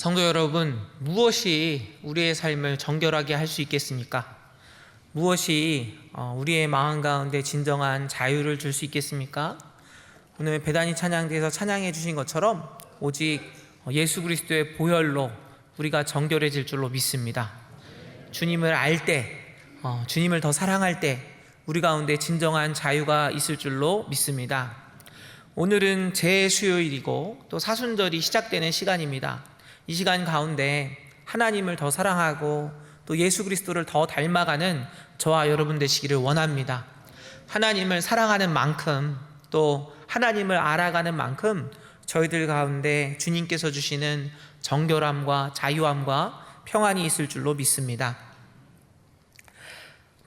성도 여러분, 무엇이 우리의 삶을 정결하게 할 수 있겠습니까? 무엇이 어, 우리의 마음 가운데 진정한 자유를 줄 수 있겠습니까? 오늘 배단이 찬양대에서 찬양해 주신 것처럼 오직 예수 그리스도의 보혈로 우리가 정결해질 줄로 믿습니다. 주님을 알 때, 어, 주님을 더 사랑할 때 우리 가운데 진정한 자유가 있을 줄로 믿습니다. 오늘은 재수요일이고 또 사순절이 시작되는 시간입니다. 이 시간 가운데 하나님을 더 사랑하고 또 예수 그리스도를 더 닮아가는 저와 여러분 되시기를 원합니다. 하나님을 사랑하는 만큼 또 하나님을 알아가는 만큼 저희들 가운데 주님께서 주시는 정결함과 자유함과 평안이 있을 줄로 믿습니다.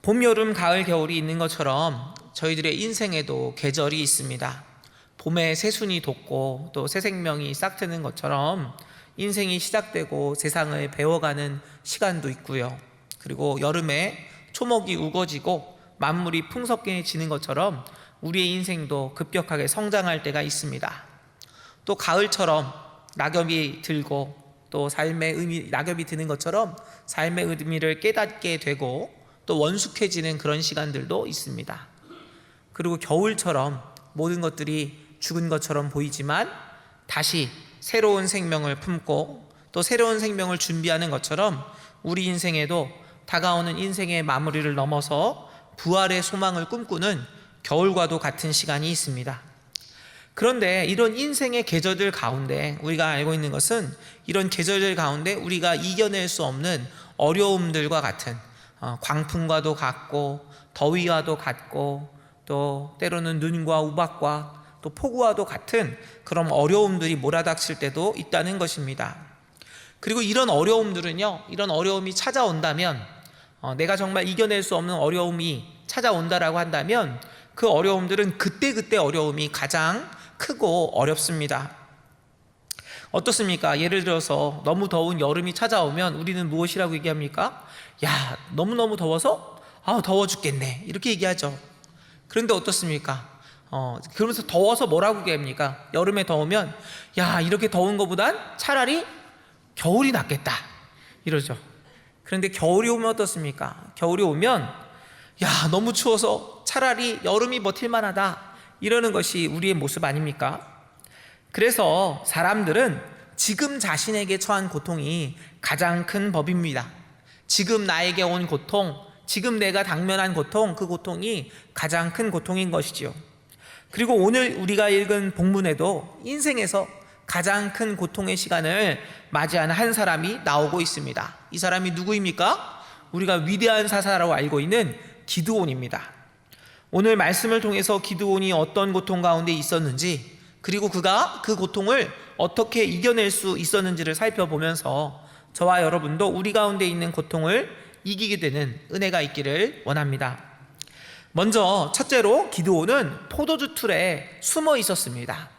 봄, 여름, 가을, 겨울이 있는 것처럼 저희들의 인생에도 계절이 있습니다. 봄에 새순이 돋고 또 새 생명이 싹트는 것처럼 인생이 시작되고 세상을 배워가는 시간도 있고요. 그리고 여름에 초목이 우거지고 만물이 풍성게 지는 것처럼 우리의 인생도 급격하게 성장할 때가 있습니다. 또 가을처럼 낙엽이 들고 또 삶의 의미 낙엽이 드는 것처럼 삶의 의미를 깨닫게 되고 또 원숙해지는 그런 시간들도 있습니다. 그리고 겨울처럼 모든 것들이 죽은 것처럼 보이지만 다시 새로운 생명을 품고 또 새로운 생명을 준비하는 것처럼 우리 인생에도 다가오는 인생의 마무리를 넘어서 부활의 소망을 꿈꾸는 겨울과도 같은 시간이 있습니다. 그런데 이런 인생의 계절들 가운데 우리가 알고 있는 것은 이런 계절들 가운데 우리가 이겨낼 수 없는 어려움들과 같은 어, 광풍과도 같고 더위와도 같고 또 때로는 눈과 우박과 또 폭우와도 같은 그런 어려움들이 몰아닥칠 때도 있다는 것입니다. 그리고 이런 어려움들은요, 이런 어려움이 찾아온다면, 어, 내가 정말 이겨낼 수 없는 어려움이 찾아온다라고 한다면, 그 어려움들은 그때그때 어려움이 가장 크고 어렵습니다. 어떻습니까? 예를 들어서 너무 더운 여름이 찾아오면 우리는 무엇이라고 얘기합니까? 야, 너무너무 더워서? 아, 더워 죽겠네. 이렇게 얘기하죠. 그런데 어떻습니까? 어, 그러면서 더워서 뭐라고 얘기합니까? 여름에 더우면, 야, 이렇게 더운 것보단 차라리 겨울이 낫겠다. 이러죠. 그런데 겨울이 오면 어떻습니까? 겨울이 오면, 야, 너무 추워서 차라리 여름이 버틸만 하다. 이러는 것이 우리의 모습 아닙니까? 그래서 사람들은 지금 자신에게 처한 고통이 가장 큰 법입니다. 지금 나에게 온 고통, 지금 내가 당면한 고통, 그 고통이 가장 큰 고통인 것이지요. 그리고 오늘 우리가 읽은 본문에도 인생에서 가장 큰 고통의 시간을 맞이하는 한 사람이 나오고 있습니다. 이 사람이 누구입니까? 우리가 위대한 사사라고 알고 있는 기드온입니다. 오늘 말씀을 통해서 기드온이 어떤 고통 가운데 있었는지 그리고 그가 그 고통을 어떻게 이겨낼 수 있었는지를 살펴보면서 저와 여러분도 우리 가운데 있는 고통을 이기게 되는 은혜가 있기를 원합니다. 먼저 첫째로 기드온은 포도주 틀에 숨어 있었습니다.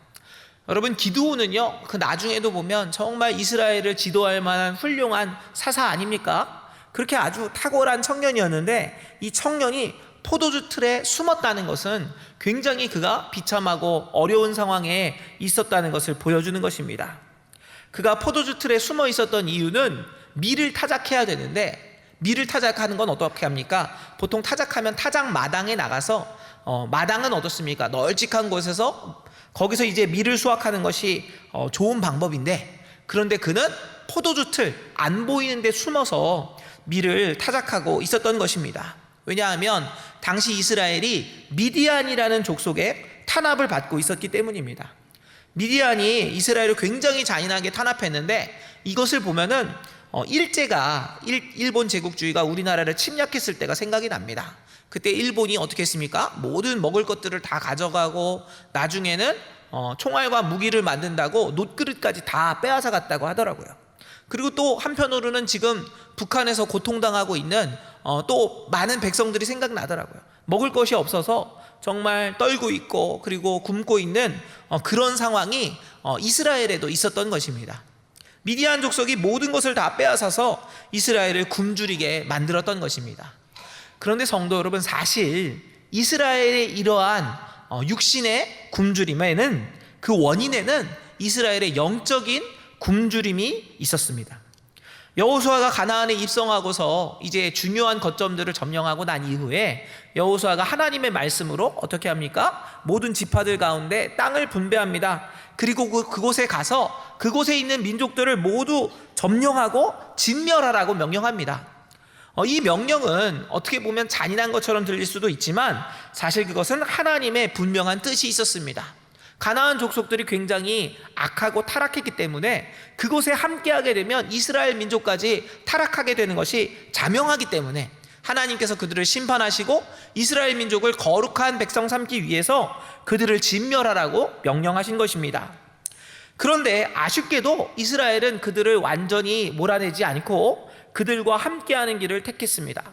여러분 기드온은요 그 나중에도 보면 정말 이스라엘을 지도할 만한 훌륭한 사사 아닙니까? 그렇게 아주 탁월한 청년이었는데 이 청년이 포도주 틀에 숨었다는 것은 굉장히 그가 비참하고 어려운 상황에 있었다는 것을 보여주는 것입니다. 그가 포도주 틀에 숨어 있었던 이유는 밀을 타작해야 되는데 밀을 타작하는 건 어떻게 합니까? 보통 타작하면 타작 마당에 나가서 어, 마당은 어떻습니까? 널찍한 곳에서 거기서 이제 밀을 수확하는 것이 어, 좋은 방법인데 그런데 그는 포도주 틀 안 보이는데 숨어서 밀을 타작하고 있었던 것입니다. 왜냐하면 당시 이스라엘이 미디안이라는 족속의 탄압을 받고 있었기 때문입니다. 미디안이 이스라엘을 굉장히 잔인하게 탄압했는데 이것을 보면은 어, 일제가 일, 본 제국주의가 우리나라를 침략했을 때가 생각이 납니다. 그때 일본이 어떻게 했습니까? 모든 먹을 것들을 다 가져가고 나중에는 어, 총알과 무기를 만든다고 놋그릇까지 다 빼앗아 갔다고 하더라고요. 그리고 또 한편으로는 지금 북한에서 고통당하고 있는 어, 또 많은 백성들이 생각나더라고요. 먹을 것이 없어서 정말 떨고 있고 그리고 굶고 있는 어, 그런 상황이 어, 이스라엘에도 있었던 것입니다. 미디안 족속이 모든 것을 다 빼앗아서 이스라엘을 굶주리게 만들었던 것입니다. 그런데 성도 여러분 사실 이스라엘의 이러한 어, 육신의 굶주림에는 그 원인에는 이스라엘의 영적인 굶주림이 있었습니다. 여호수아가 가나안에 입성하고서 이제 중요한 거점들을 점령하고 난 이후에 여호수아가 하나님의 말씀으로 어떻게 합니까? 모든 지파들 가운데 땅을 분배합니다. 그리고 그, 그곳에 가서 그곳에 있는 민족들을 모두 점령하고 진멸하라고 명령합니다. 어, 이 명령은 어떻게 보면 잔인한 것처럼 들릴 수도 있지만 사실 그것은 하나님의 분명한 뜻이 있었습니다. 가나안 족속들이 굉장히 악하고 타락했기 때문에 그곳에 함께하게 되면 이스라엘 민족까지 타락하게 되는 것이 자명하기 때문에 하나님께서 그들을 심판하시고 이스라엘 민족을 거룩한 백성 삼기 위해서 그들을 진멸하라고 명령하신 것입니다. 그런데 아쉽게도 이스라엘은 그들을 완전히 몰아내지 않고 그들과 함께하는 길을 택했습니다.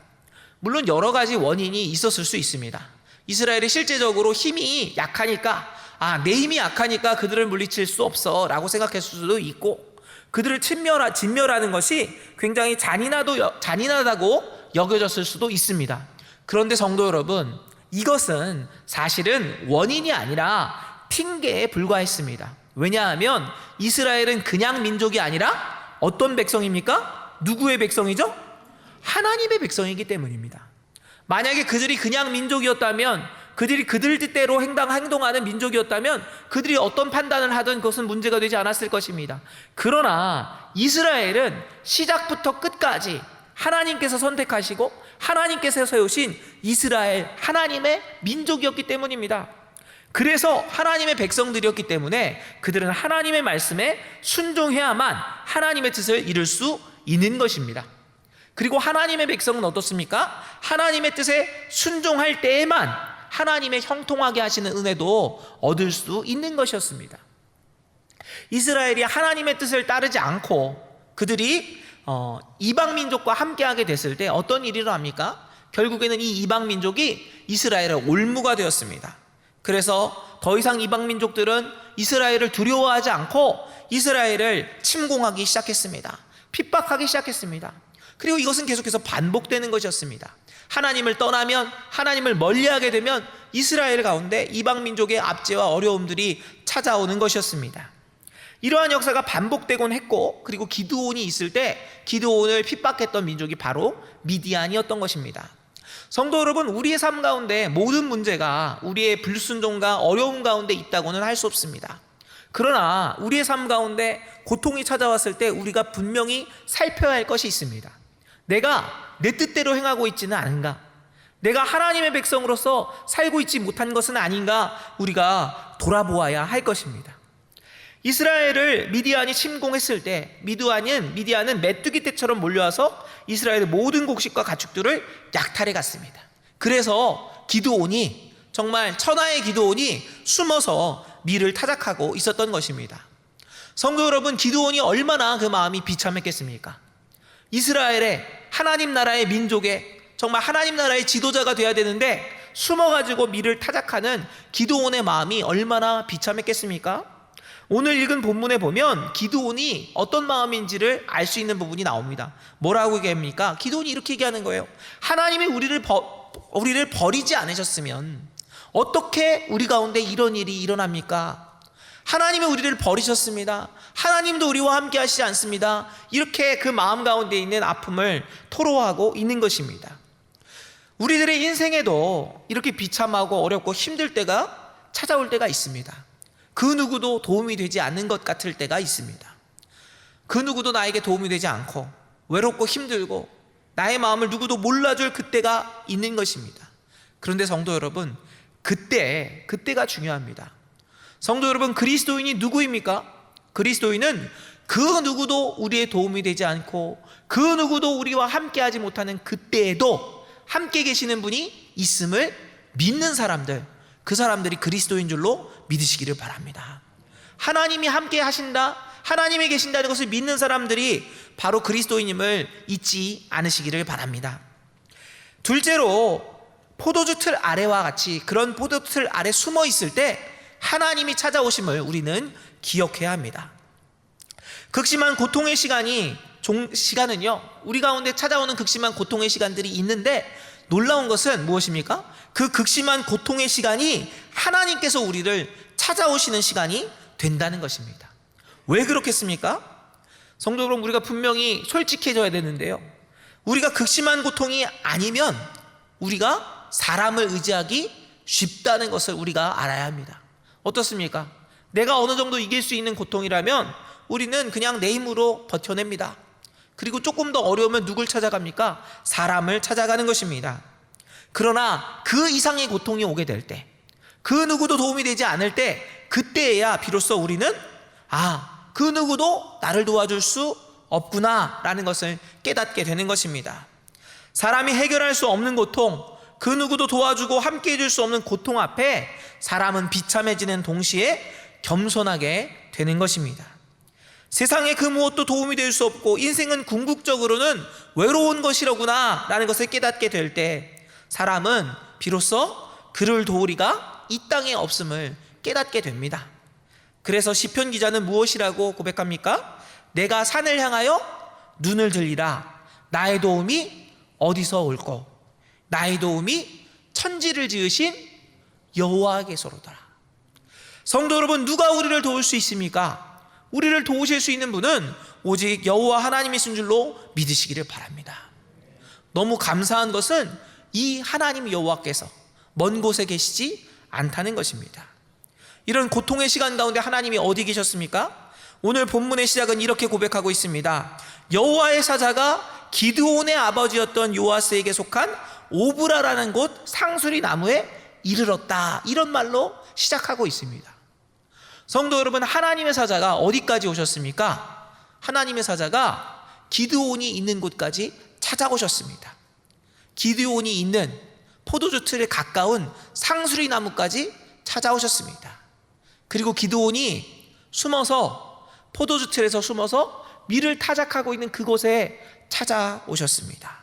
물론 여러 가지 원인이 있었을 수 있습니다. 이스라엘이 실제적으로 힘이 약하니까 아, 내 힘이 약하니까 그들을 물리칠 수 없어 라고 생각했을 수도 있고 그들을 친멸하, 진멸하는 것이 굉장히 잔인하도, 잔인하다고 여겨졌을 수도 있습니다. 그런데 성도 여러분, 이것은 사실은 원인이 아니라 핑계에 불과했습니다. 왜냐하면 이스라엘은 그냥 민족이 아니라 어떤 백성입니까? 누구의 백성이죠? 하나님의 백성이기 때문입니다. 만약에 그들이 그냥 민족이었다면 그들이 그들 뜻대로 행동, 행동하는 민족이었다면 그들이 어떤 판단을 하든 그것은 문제가 되지 않았을 것입니다. 그러나 이스라엘은 시작부터 끝까지 하나님께서 선택하시고 하나님께서 세우신 이스라엘 하나님의 민족이었기 때문입니다. 그래서 하나님의 백성들이었기 때문에 그들은 하나님의 말씀에 순종해야만 하나님의 뜻을 이룰 수 있는 것입니다. 그리고 하나님의 백성은 어떻습니까? 하나님의 뜻에 순종할 때에만 하나님의 형통하게 하시는 은혜도 얻을 수 있는 것이었습니다. 이스라엘이 하나님의 뜻을 따르지 않고 그들이 어, 이방 민족과 함께하게 됐을 때 어떤 일이 일어납니까? 결국에는 이 이방 민족이 이스라엘의 올무가 되었습니다. 그래서 더 이상 이방 민족들은 이스라엘을 두려워하지 않고 이스라엘을 침공하기 시작했습니다. 핍박하기 시작했습니다. 그리고 이것은 계속해서 반복되는 것이었습니다. 하나님을 떠나면 하나님을 멀리하게 되면 이스라엘 가운데 이방 민족의 압제와 어려움들이 찾아오는 것이었습니다. 이러한 역사가 반복되곤 했고 그리고 기드온이 있을 때 기드온을 핍박했던 민족이 바로 미디안이었던 것입니다. 성도 여러분, 우리의 삶 가운데 모든 문제가 우리의 불순종과 어려움 가운데 있다고는 할 수 없습니다. 그러나 우리의 삶 가운데 고통이 찾아왔을 때 우리가 분명히 살펴야 할 것이 있습니다. 내가 내 뜻대로 행하고 있지는 않은가? 내가 하나님의 백성으로서 살고 있지 못한 것은 아닌가? 우리가 돌아보아야 할 것입니다. 이스라엘을 미디안이 침공했을 때 미디안은 미디안은 메뚜기 떼처럼 몰려와서 이스라엘의 모든 곡식과 가축들을 약탈해 갔습니다. 그래서 기드온이 정말 천하의 기드온이 숨어서 미를 타작하고 있었던 것입니다. 성도 여러분, 기드온이 얼마나 그 마음이 비참했겠습니까? 이스라엘의 하나님 나라의 민족의 정말 하나님 나라의 지도자가 돼야 되는데 숨어가지고 미를 타작하는 기드온의 마음이 얼마나 비참했겠습니까? 오늘 읽은 본문에 보면 기드온이 어떤 마음인지를 알 수 있는 부분이 나옵니다. 뭐라고 얘기합니까? 기드온이 이렇게 얘기하는 거예요. 하나님이 우리를 버, 우리를 버리지 않으셨으면 어떻게 우리 가운데 이런 일이 일어납니까? 하나님이 우리를 버리셨습니다. 하나님도 우리와 함께 하시지 않습니다. 이렇게 그 마음 가운데 있는 아픔을 토로하고 있는 것입니다. 우리들의 인생에도 이렇게 비참하고 어렵고 힘들 때가 찾아올 때가 있습니다. 그 누구도 도움이 되지 않는 것 같을 때가 있습니다. 그 누구도 나에게 도움이 되지 않고 외롭고 힘들고 나의 마음을 누구도 몰라줄 그때가 있는 것입니다. 그런데 성도 여러분, 그때, 그때가 중요합니다. 성도 여러분, 그리스도인이 누구입니까? 그리스도인은 그 누구도 우리의 도움이 되지 않고 그 누구도 우리와 함께하지 못하는 그때에도 함께 계시는 분이 있음을 믿는 사람들, 그 사람들이 그리스도인 줄로 믿으시기를 바랍니다. 하나님이 함께 하신다, 하나님이 계신다는 것을 믿는 사람들이 바로 그리스도인임을 잊지 않으시기를 바랍니다. 둘째로 포도주 틀 아래와 같이 그런 포도주 틀 아래 숨어 있을 때 하나님이 찾아오심을 우리는 기억해야 합니다. 극심한 고통의 시간이 종, 시간은요, 우리 가운데 찾아오는 극심한 고통의 시간들이 있는데 놀라운 것은 무엇입니까? 그 극심한 고통의 시간이 하나님께서 우리를 찾아오시는 시간이 된다는 것입니다. 왜 그렇겠습니까? 성도 여러분 우리가 분명히 솔직해져야 되는데요. 우리가 극심한 고통이 아니면 우리가 사람을 의지하기 쉽다는 것을 우리가 알아야 합니다. 어떻습니까? 내가 어느 정도 이길 수 있는 고통이라면 우리는 그냥 내 힘으로 버텨냅니다. 그리고 조금 더 어려우면 누굴 찾아갑니까? 사람을 찾아가는 것입니다. 그러나 그 이상의 고통이 오게 될 때, 그 누구도 도움이 되지 않을 때, 그때야 비로소 우리는 아, 그 누구도 나를 도와줄 수 없구나라는 것을 깨닫게 되는 것입니다. 사람이 해결할 수 없는 고통, 그 누구도 도와주고 함께 해줄 수 없는 고통 앞에 사람은 비참해지는 동시에 겸손하게 되는 것입니다. 세상에 그 무엇도 도움이 될 수 없고 인생은 궁극적으로는 외로운 것이로구나 라는 것을 깨닫게 될 때 사람은 비로소 그를 도우리가 이 땅에 없음을 깨닫게 됩니다. 그래서 시편 기자는 무엇이라고 고백합니까? 내가 산을 향하여 눈을 들리라 나의 도움이 어디서 올꼬 나의 도움이 천지를 지으신 여호와께서로더라. 성도 여러분 누가 우리를 도울 수 있습니까? 우리를 도우실 수 있는 분은 오직 여호와 하나님이신 줄로 믿으시기를 바랍니다. 너무 감사한 것은 이 하나님 여호와께서 먼 곳에 계시지 않다는 것입니다. 이런 고통의 시간 가운데 하나님이 어디 계셨습니까? 오늘 본문의 시작은 이렇게 고백하고 있습니다. 여호와의 사자가 기드온의 아버지였던 요아스에게 속한 오브라라는 곳 상수리 나무에 이르렀다. 이런 말로 시작하고 있습니다. 성도 여러분, 하나님의 사자가 어디까지 오셨습니까? 하나님의 사자가 기드온이 있는 곳까지 찾아오셨습니다. 기드온이 있는 포도주 틀에 가까운 상수리 나무까지 찾아오셨습니다. 그리고 기드온이 숨어서 포도주 틀에서 숨어서 밀을 타작하고 있는 그곳에 찾아오셨습니다.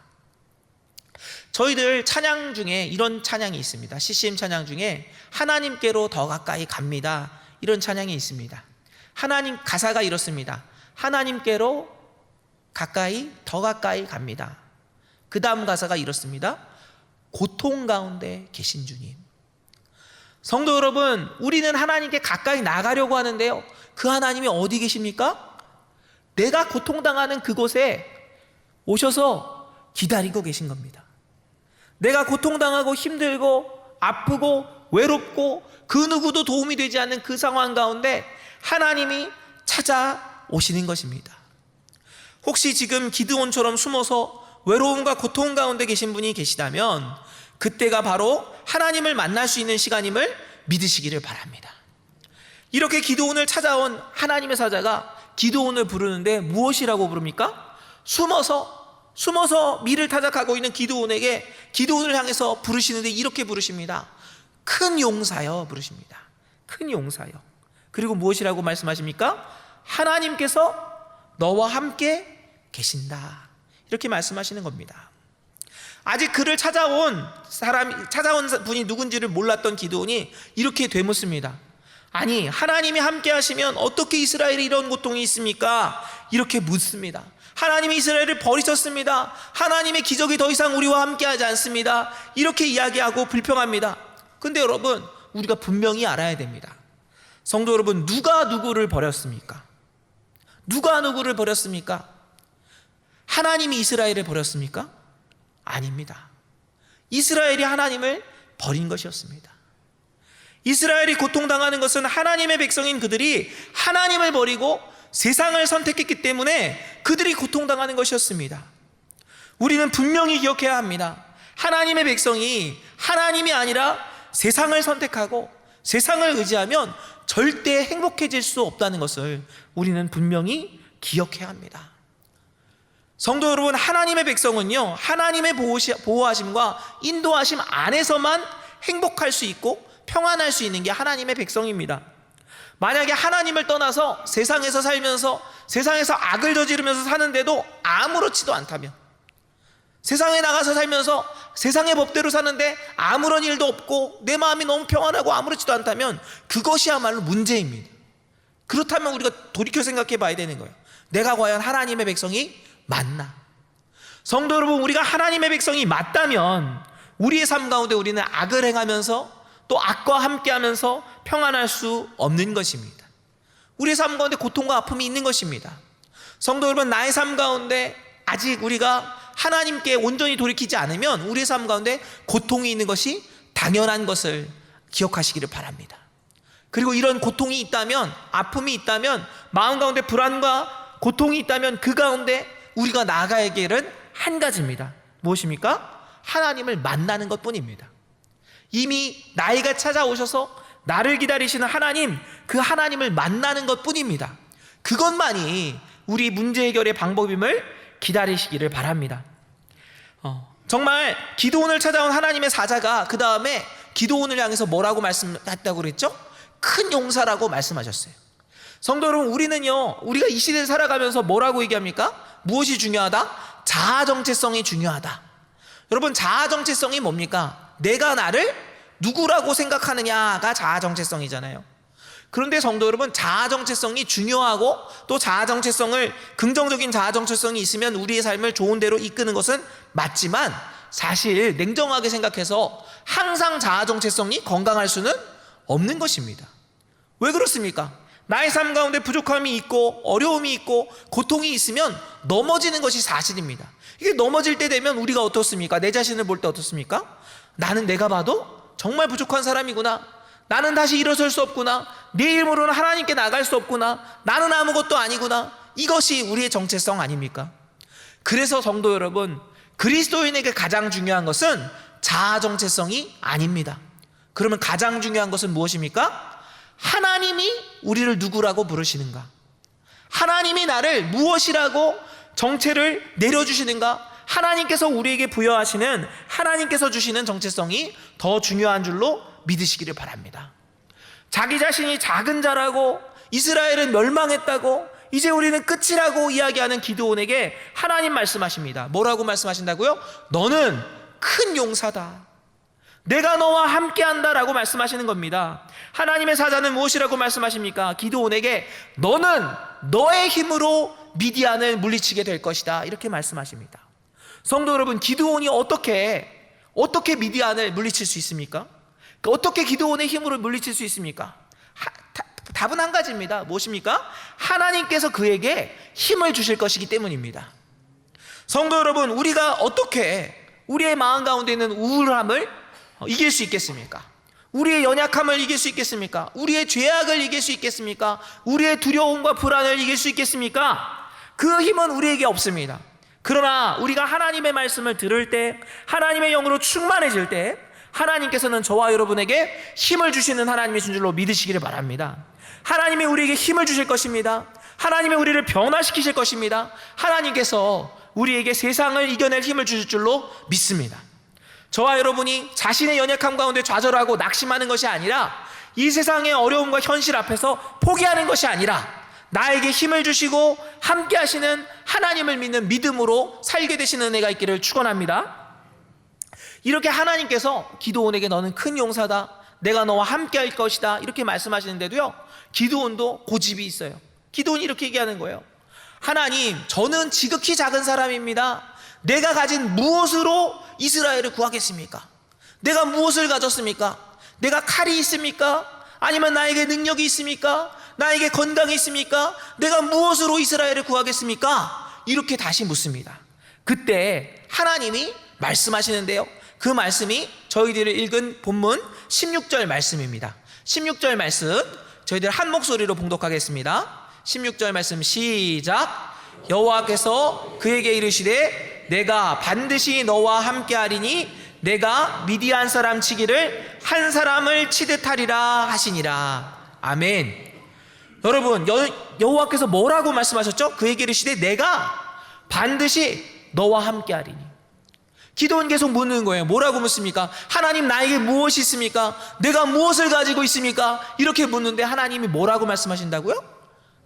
저희들 찬양 중에 이런 찬양이 있습니다. CCM 찬양 중에 하나님께로 더 가까이 갑니다. 이런 찬양이 있습니다. 하나님 가사가 이렇습니다. 하나님께로 가까이 더 가까이 갑니다. 그 다음 가사가 이렇습니다. 고통 가운데 계신 주님. 성도 여러분, 우리는 하나님께 가까이 나가려고 하는데요. 그 하나님이 어디 계십니까? 내가 고통당하는 그곳에 오셔서 기다리고 계신 겁니다. 내가 고통당하고 힘들고 아프고 외롭고 그 누구도 도움이 되지 않는 그 상황 가운데 하나님이 찾아오시는 것입니다. 혹시 지금 기드온처럼 숨어서 외로움과 고통 가운데 계신 분이 계시다면 그때가 바로 하나님을 만날 수 있는 시간임을 믿으시기를 바랍니다. 이렇게 기도원을 찾아온 하나님의 사자가 기도원을 부르는데 무엇이라고 부릅니까? 숨어서 숨어서 미를 타작하고 있는 기도원에게 기도원을 향해서 부르시는데 이렇게 부르십니다. 큰 용사여 부르십니다. 큰 용사여. 그리고 무엇이라고 말씀하십니까? 하나님께서 너와 함께 계신다. 이렇게 말씀하시는 겁니다. 아직 그를 찾아온 사람 찾아온 분이 누군지를 몰랐던 기도원이 이렇게 되묻습니다. 아니 하나님이 함께 하시면 어떻게 이스라엘이 이런 고통이 있습니까? 이렇게 묻습니다. 하나님이 이스라엘을 버리셨습니다. 하나님의 기적이 더 이상 우리와 함께 하지 않습니다. 이렇게 이야기하고 불평합니다. 근데 여러분, 우리가 분명히 알아야 됩니다. 성도 여러분, 누가 누구를 버렸습니까? 누가 누구를 버렸습니까? 하나님이 이스라엘을 버렸습니까? 아닙니다. 이스라엘이 하나님을 버린 것이었습니다. 이스라엘이 고통당하는 것은 하나님의 백성인 그들이 하나님을 버리고 세상을 선택했기 때문에 그들이 고통당하는 것이었습니다. 우리는 분명히 기억해야 합니다. 하나님의 백성이 하나님이 아니라 세상을 선택하고 세상을 의지하면 절대 행복해질 수 없다는 것을 우리는 분명히 기억해야 합니다. 성도 여러분, 하나님의 백성은요, 하나님의 보호하심과 인도하심 안에서만 행복할 수 있고 평안할 수 있는 게 하나님의 백성입니다. 만약에 하나님을 떠나서 세상에서 살면서 세상에서 악을 저지르면서 사는데도 아무렇지도 않다면 세상에 나가서 살면서 세상의 법대로 사는데 아무런 일도 없고 내 마음이 너무 평안하고 아무렇지도 않다면 그것이야말로 문제입니다. 그렇다면 우리가 돌이켜 생각해 봐야 되는 거예요. 내가 과연 하나님의 백성이 맞나? 성도 여러분, 우리가 하나님의 백성이 맞다면 우리의 삶 가운데 우리는 악을 행하면서 또 악과 함께 하면서 평안할 수 없는 것입니다. 우리의 삶 가운데 고통과 아픔이 있는 것입니다. 성도 여러분, 나의 삶 가운데 아직 우리가 하나님께 온전히 돌이키지 않으면 우리의 삶 가운데 고통이 있는 것이 당연한 것을 기억하시기를 바랍니다. 그리고 이런 고통이 있다면, 아픔이 있다면, 마음 가운데 불안과 고통이 있다면 그 가운데 우리가 나아가야 할 길은 한 가지입니다. 무엇입니까? 하나님을 만나는 것 뿐입니다. 이미 나이가 찾아오셔서 나를 기다리시는 하나님, 그 하나님을 만나는 것 뿐입니다. 그것만이 우리 문제 해결의 방법임을 기다리시기를 바랍니다. 어, 정말 기도원을 찾아온 하나님의 사자가 그 다음에 기도원을 향해서 뭐라고 말씀했다고 그랬죠? 큰 용사라고 말씀하셨어요. 성도 여러분, 우리는요, 우리가 이 시대를 살아가면서 뭐라고 얘기합니까? 무엇이 중요하다? 자아 정체성이 중요하다. 여러분, 자아 정체성이 뭡니까? 내가 나를 누구라고 생각하느냐가 자아 정체성이잖아요. 그런데 성도 여러분, 자아 정체성이 중요하고 또 자아 정체성을 긍정적인 자아 정체성이 있으면 우리의 삶을 좋은 대로 이끄는 것은 맞지만 사실 냉정하게 생각해서 항상 자아 정체성이 건강할 수는 없는 것입니다. 왜 그렇습니까? 나의 삶 가운데 부족함이 있고 어려움이 있고 고통이 있으면 넘어지는 것이 사실입니다. 이게 넘어질 때 되면 우리가 어떻습니까? 내 자신을 볼 때 어떻습니까? 나는 내가 봐도 정말 부족한 사람이구나. 나는 다시 일어설 수 없구나. 내 힘으로는 하나님께 나갈 수 없구나. 나는 아무것도 아니구나. 이것이 우리의 정체성 아닙니까? 그래서 성도 여러분, 그리스도인에게 가장 중요한 것은 자아 정체성이 아닙니다. 그러면 가장 중요한 것은 무엇입니까? 하나님이 우리를 누구라고 부르시는가? 하나님이 나를 무엇이라고 정체를 내려주시는가? 하나님께서 우리에게 부여하시는 하나님께서 주시는 정체성이 더 중요한 줄로 믿으시기를 바랍니다. 자기 자신이 작은 자라고 이스라엘은 멸망했다고 이제 우리는 끝이라고 이야기하는 기드온에게 하나님 말씀하십니다. 뭐라고 말씀하신다고요? 너는 큰 용사다. 내가 너와 함께 한다라고 말씀하시는 겁니다. 하나님의 사자는 무엇이라고 말씀하십니까? 기드온에게 너는 너의 힘으로 미디안을 물리치게 될 것이다. 이렇게 말씀하십니다. 성도 여러분, 기드온이 어떻게 어떻게 미디안을 물리칠 수 있습니까? 그러니까 어떻게 기드온의 힘으로 물리칠 수 있습니까? 답은 한 가지입니다. 무엇입니까? 하나님께서 그에게 힘을 주실 것이기 때문입니다. 성도 여러분, 우리가 어떻게 우리의 마음 가운데 있는 우울함을 이길 수 있겠습니까? 우리의 연약함을 이길 수 있겠습니까? 우리의 죄악을 이길 수 있겠습니까? 우리의 두려움과 불안을 이길 수 있겠습니까? 그 힘은 우리에게 없습니다. 그러나 우리가 하나님의 말씀을 들을 때, 하나님의 영으로 충만해질 때, 하나님께서는 저와 여러분에게 힘을 주시는 하나님이신 줄로 믿으시기를 바랍니다. 하나님이 우리에게 힘을 주실 것입니다. 하나님이 우리를 변화시키실 것입니다. 하나님께서 우리에게 세상을 이겨낼 힘을 주실 줄로 믿습니다. 저와 여러분이 자신의 연약함 가운데 좌절하고 낙심하는 것이 아니라 이 세상의 어려움과 현실 앞에서 포기하는 것이 아니라 나에게 힘을 주시고 함께 하시는 하나님을 믿는 믿음으로 살게 되시는 은혜가 있기를 축원합니다. 이렇게 하나님께서 기도원에게 너는 큰 용사다. 내가 너와 함께 할 것이다. 이렇게 말씀하시는데도요. 기도원도 고집이 있어요. 기도원이 이렇게 얘기하는 거예요. 하나님, 저는 지극히 작은 사람입니다. 내가 가진 무엇으로 이스라엘을 구하겠습니까? 내가 무엇을 가졌습니까? 내가 칼이 있습니까? 아니면 나에게 능력이 있습니까? 나에게 건강이 있습니까? 내가 무엇으로 이스라엘을 구하겠습니까? 이렇게 다시 묻습니다. 그때 하나님이 말씀하시는데요. 그 말씀이 저희들이 읽은 본문 16절 말씀입니다. 16절 말씀 저희들 한 목소리로 봉독하겠습니다. 16절 말씀 시작. 여호와께서 그에게 이르시되 내가 반드시 너와 함께하리니 내가 미디안 사람 치기를 한 사람을 치듯 하리라 하시니라. 아멘. 여러분 여, 여호와께서 뭐라고 말씀하셨죠? 그에게 이르시되 내가 반드시 너와 함께하리니. 기도원 계속 묻는 거예요. 뭐라고 묻습니까? 하나님 나에게 무엇이 있습니까? 내가 무엇을 가지고 있습니까? 이렇게 묻는데 하나님이 뭐라고 말씀하신다고요?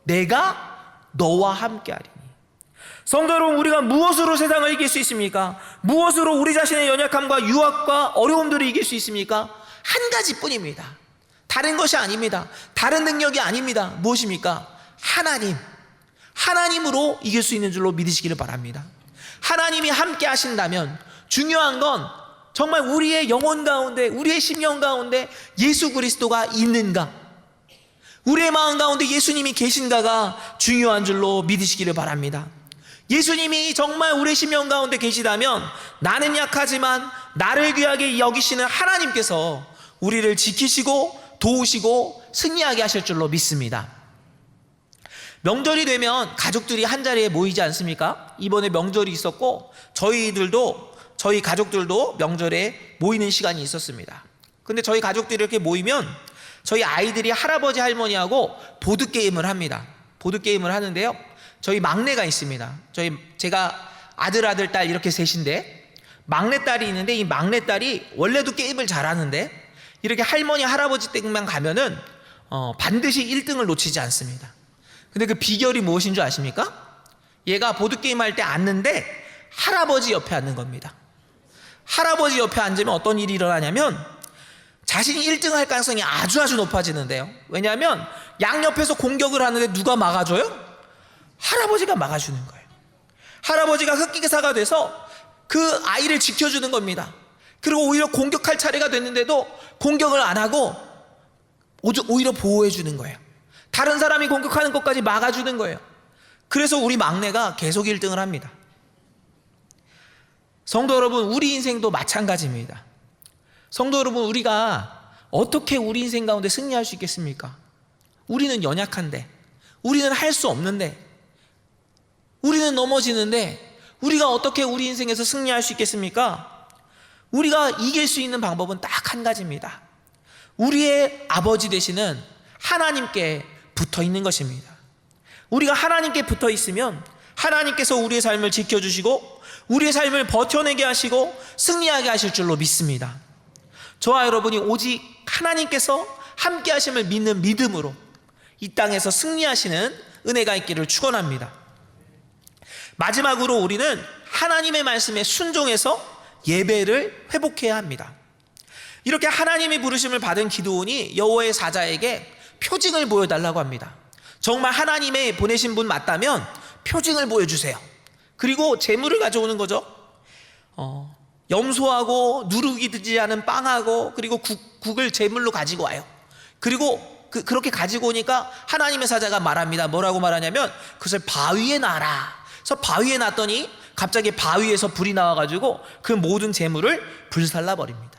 내가 너와 함께하리니. 성도 여러분, 우리가 무엇으로 세상을 이길 수 있습니까? 무엇으로 우리 자신의 연약함과 유학과 어려움들을 이길 수 있습니까? 한 가지뿐입니다. 다른 것이 아닙니다. 다른 능력이 아닙니다. 무엇입니까? 하나님. 하나님으로 이길 수 있는 줄로 믿으시기를 바랍니다. 하나님이 함께 하신다면 중요한 건 정말 우리의 영혼 가운데, 우리의 심령 가운데 예수 그리스도가 있는가? 우리의 마음 가운데 예수님이 계신가가 중요한 줄로 믿으시기를 바랍니다. 예수님이 정말 우리 심령 가운데 계시다면 나는 약하지만 나를 귀하게 여기시는 하나님께서 우리를 지키시고 도우시고 승리하게 하실 줄로 믿습니다. 명절이 되면 가족들이 한 자리에 모이지 않습니까? 이번에 명절이 있었고 저희들도 저희 가족들도 명절에 모이는 시간이 있었습니다. 근데 저희 가족들이 이렇게 모이면 저희 아이들이 할아버지 할머니하고 보드 게임을 합니다. 보드 게임을 하는데요. 저희 막내가 있습니다. 저희 제가 아들 아들 딸 이렇게 셋인데 막내 딸이 있는데 이 막내 딸이 원래도 게임을 잘하는데 이렇게 할머니 할아버지 댁만 가면은 어, 반드시 1등을 놓치지 않습니다. 근데 그 비결이 무엇인 줄 아십니까? 얘가 보드 게임 할 때 앉는데 할아버지 옆에 앉는 겁니다. 할아버지 옆에 앉으면 어떤 일이 일어나냐면 자신이 1등 할 가능성이 아주 아주 높아지는데요. 왜냐하면 양옆에서 공격을 하는데 누가 막아줘요? 할아버지가 막아주는 거예요. 할아버지가 흑기사가 돼서 그 아이를 지켜주는 겁니다. 그리고 오히려 공격할 차례가 됐는데도 공격을 안 하고 오히려 보호해 주는 거예요. 다른 사람이 공격하는 것까지 막아주는 거예요. 그래서 우리 막내가 계속 1등을 합니다. 성도 여러분, 우리 인생도 마찬가지입니다. 성도 여러분, 우리가 어떻게 우리 인생 가운데 승리할 수 있겠습니까? 우리는 연약한데, 우리는 할 수 없는데, 우리는 넘어지는데, 우리가 어떻게 우리 인생에서 승리할 수 있겠습니까? 우리가 이길 수 있는 방법은 딱 한 가지입니다. 우리의 아버지 되시는 하나님께 붙어 있는 것입니다. 우리가 하나님께 붙어 있으면 하나님께서 우리의 삶을 지켜주시고 우리의 삶을 버텨내게 하시고 승리하게 하실 줄로 믿습니다. 저와 여러분이 오직 하나님께서 함께 하심을 믿는 믿음으로 이 땅에서 승리하시는 은혜가 있기를 축원합니다. 마지막으로 우리는 하나님의 말씀에 순종해서 예배를 회복해야 합니다. 이렇게 하나님의 부르심을 받은 기도원이 여호와의 사자에게 표징을 보여달라고 합니다. 정말 하나님의 보내신 분 맞다면 표징을 보여주세요. 그리고 재물을 가져오는 거죠. 어, 염소하고 누룩이 들지 않은 빵하고 그리고 국, 국을 재물로 가지고 와요. 그리고 그, 그렇게 가지고 오니까 하나님의 사자가 말합니다. 뭐라고 말하냐면 그것을 바위에 놔라. 그래서 바위에 놨더니 갑자기 바위에서 불이 나와가지고 그 모든 재물을 불살라 버립니다.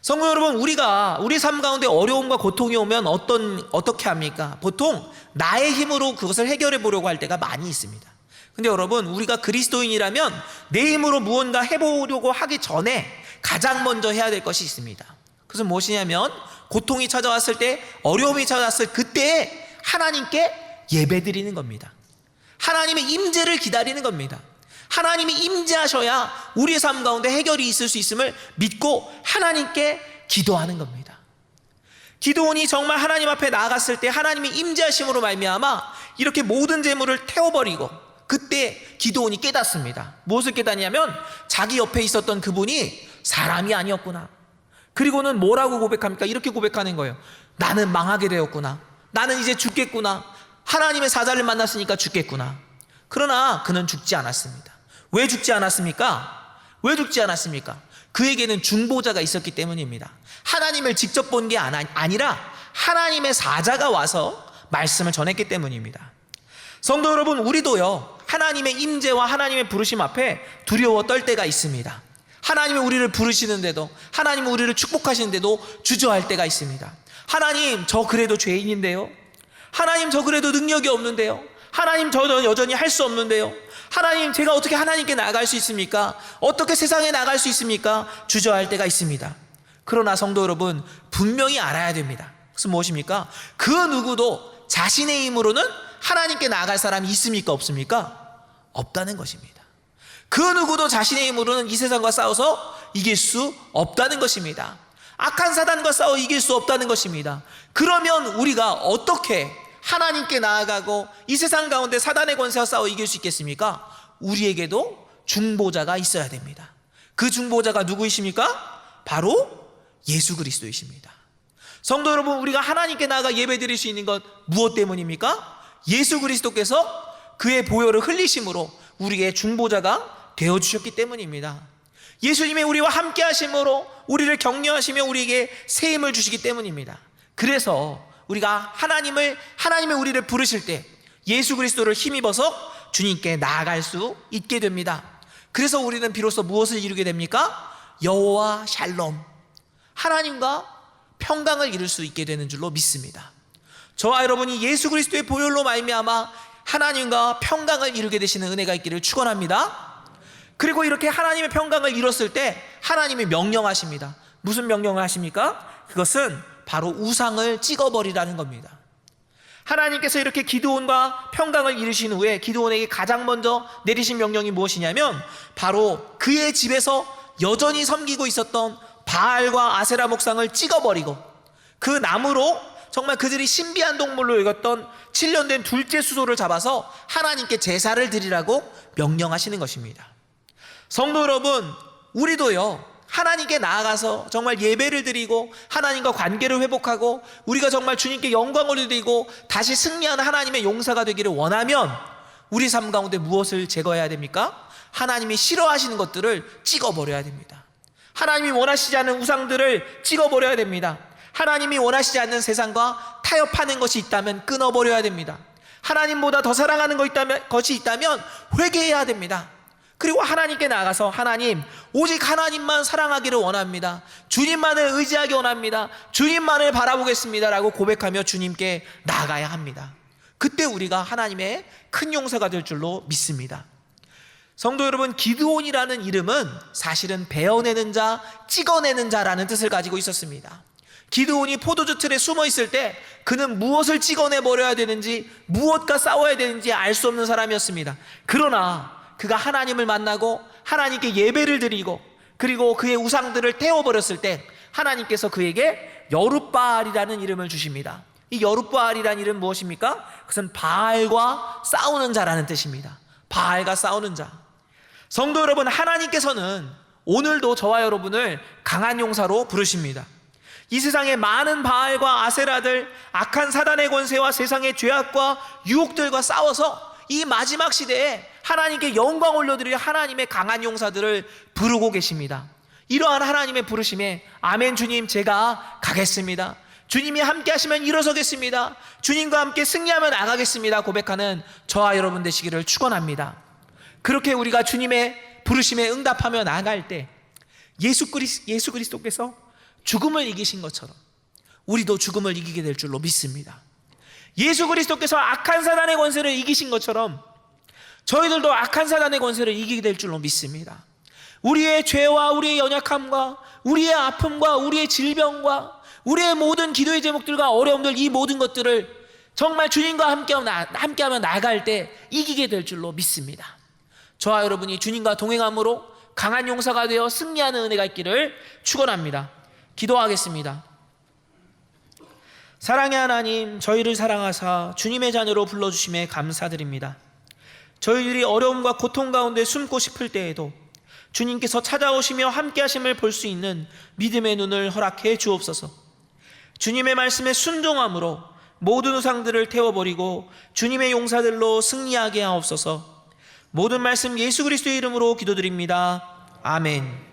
성도 여러분, 우리가 우리 삶 가운데 어려움과 고통이 오면 어떤 어떻게 합니까? 보통 나의 힘으로 그것을 해결해 보려고 할 때가 많이 있습니다. 근데 여러분, 우리가 그리스도인이라면 내 힘으로 무언가 해보려고 하기 전에 가장 먼저 해야 될 것이 있습니다. 그것은 무엇이냐면 고통이 찾아왔을 때, 어려움이 찾아왔을 그때 하나님께 예배드리는 겁니다. 하나님의 임재를 기다리는 겁니다. 하나님이 임재하셔야 우리의 삶 가운데 해결이 있을 수 있음을 믿고 하나님께 기도하는 겁니다. 기도원이 정말 하나님 앞에 나아갔을 때 하나님이 임재하심으로 말미암아 이렇게 모든 재물을 태워버리고 그때 기도원이 깨닫습니다. 무엇을 깨닫냐면 자기 옆에 있었던 그분이 사람이 아니었구나. 그리고는 뭐라고 고백합니까? 이렇게 고백하는 거예요. 나는 망하게 되었구나. 나는 이제 죽겠구나. 하나님의 사자를 만났으니까 죽겠구나. 그러나 그는 죽지 않았습니다. 왜 죽지 않았습니까? 왜 죽지 않았습니까? 그에게는 중보자가 있었기 때문입니다. 하나님을 직접 본 게 아니라 하나님의 사자가 와서 말씀을 전했기 때문입니다. 성도 여러분, 우리도요, 하나님의 임재와 하나님의 부르심 앞에 두려워 떨 때가 있습니다. 하나님이 우리를 부르시는데도, 하나님이 우리를 축복하시는데도 주저할 때가 있습니다. 하나님, 저 그래도 죄인인데요? 하나님, 저 그래도 능력이 없는데요? 하나님, 저는 여전히 할 수 없는데요? 하나님, 제가 어떻게 하나님께 나갈 수 있습니까? 어떻게 세상에 나갈 수 있습니까? 주저할 때가 있습니다. 그러나 성도 여러분, 분명히 알아야 됩니다. 그것은 무엇입니까? 그 누구도 자신의 힘으로는 하나님께 나아갈 사람이 있습니까? 없습니까? 없다는 것입니다. 그 누구도 자신의 힘으로는 이 세상과 싸워서 이길 수 없다는 것입니다. 악한 사단과 싸워 이길 수 없다는 것입니다. 그러면 우리가 어떻게 하나님께 나아가고 이 세상 가운데 사단의 권세와 싸워 이길 수 있겠습니까? 우리에게도 중보자가 있어야 됩니다. 그 중보자가 누구이십니까? 바로 예수 그리스도이십니다. 성도 여러분, 우리가 하나님께 나아가 예배 드릴 수 있는 것 무엇 때문입니까? 예수 그리스도께서 그의 보혈을 흘리심으로 우리의 중보자가 되어 주셨기 때문입니다. 예수님이 우리와 함께 하심으로 우리를 격려하시며 우리에게 새 힘을 주시기 때문입니다. 그래서 우리가 하나님을 하나님의 우리를 부르실 때 예수 그리스도를 힘입어서 주님께 나아갈 수 있게 됩니다. 그래서 우리는 비로소 무엇을 이루게 됩니까? 여호와 샬롬 하나님과 평강을 이룰 수 있게 되는 줄로 믿습니다. 저와 여러분이 예수 그리스도의 보혈로 말미암아 하나님과 평강을 이루게 되시는 은혜가 있기를 축원합니다. 그리고 이렇게 하나님의 평강을 이뤘을 때 하나님이 명령하십니다. 무슨 명령을 하십니까? 그것은 바로 우상을 찍어버리라는 겁니다. 하나님께서 이렇게 기드온과 평강을 이루신 후에 기드온에게 가장 먼저 내리신 명령이 무엇이냐면 바로 그의 집에서 여전히 섬기고 있었던 바알과 아세라 목상을 찍어버리고 그 나무로 정말 그들이 신비한 동물로 여겼던 7년 된 둘째 수소를 잡아서 하나님께 제사를 드리라고 명령하시는 것입니다. 성도 여러분, 우리도요, 하나님께 나아가서 정말 예배를 드리고 하나님과 관계를 회복하고 우리가 정말 주님께 영광을 드리고 다시 승리하는 하나님의 용사가 되기를 원하면 우리 삶 가운데 무엇을 제거해야 됩니까? 하나님이 싫어하시는 것들을 찍어버려야 됩니다. 하나님이 원하시지 않는 우상들을 찍어버려야 됩니다. 하나님이 원하시지 않는 세상과 타협하는 것이 있다면 끊어버려야 됩니다. 하나님보다 더 사랑하는 것이 있다면 회개해야 됩니다. 그리고 하나님께 나가서 하나님 오직 하나님만 사랑하기를 원합니다. 주님만을 의지하기 원합니다. 주님만을 바라보겠습니다 라고 고백하며 주님께 나가야 합니다. 그때 우리가 하나님의 큰 용서가 될 줄로 믿습니다. 성도 여러분, 기드온이라는 이름은 사실은 베어내는 자, 찍어내는 자라는 뜻을 가지고 있었습니다. 기드온이 포도주 틀에 숨어 있을 때 그는 무엇을 찍어내 버려야 되는지 무엇과 싸워야 되는지 알 수 없는 사람이었습니다. 그러나 그가 하나님을 만나고 하나님께 예배를 드리고 그리고 그의 우상들을 태워버렸을 때 하나님께서 그에게 여룻바알이라는 이름을 주십니다. 이 여룻바알이라는 이름 무엇입니까? 그것은 바알과 싸우는 자라는 뜻입니다. 바알과 싸우는 자. 성도 여러분, 하나님께서는 오늘도 저와 여러분을 강한 용사로 부르십니다. 이 세상의 많은 바알과 아세라들, 악한 사단의 권세와 세상의 죄악과 유혹들과 싸워서 이 마지막 시대에 하나님께 영광 올려드릴 하나님의 강한 용사들을 부르고 계십니다. 이러한 하나님의 부르심에 아멘 주님 제가 가겠습니다. 주님이 함께 하시면 일어서겠습니다. 주님과 함께 승리하며 나가겠습니다. 고백하는 저와 여러분 되시기를 축원합니다. 그렇게 우리가 주님의 부르심에 응답하며 나아갈 때 예수 그리스 예수 그리스도께서 죽음을 이기신 것처럼 우리도 죽음을 이기게 될 줄로 믿습니다. 예수 그리스도께서 악한 사단의 권세를 이기신 것처럼 저희들도 악한 사단의 권세를 이기게 될 줄로 믿습니다. 우리의 죄와 우리의 연약함과 우리의 아픔과 우리의 질병과 우리의 모든 기도의 제목들과 어려움들 이 모든 것들을 정말 주님과 함께 하며 나아갈 때 이기게 될 줄로 믿습니다. 저와 여러분이 주님과 동행함으로 강한 용사가 되어 승리하는 은혜가 있기를 축원합니다. 기도하겠습니다. 사랑의 하나님, 저희를 사랑하사 주님의 자녀로 불러주심에 감사드립니다. 저희들이 어려움과 고통 가운데 숨고 싶을 때에도 주님께서 찾아오시며 함께 하심을 볼 수 있는 믿음의 눈을 허락해 주옵소서. 주님의 말씀에 순종함으로 모든 우상들을 태워버리고 주님의 용사들로 승리하게 하옵소서. 모든 말씀 예수 그리스도의 이름으로 기도드립니다. 아멘.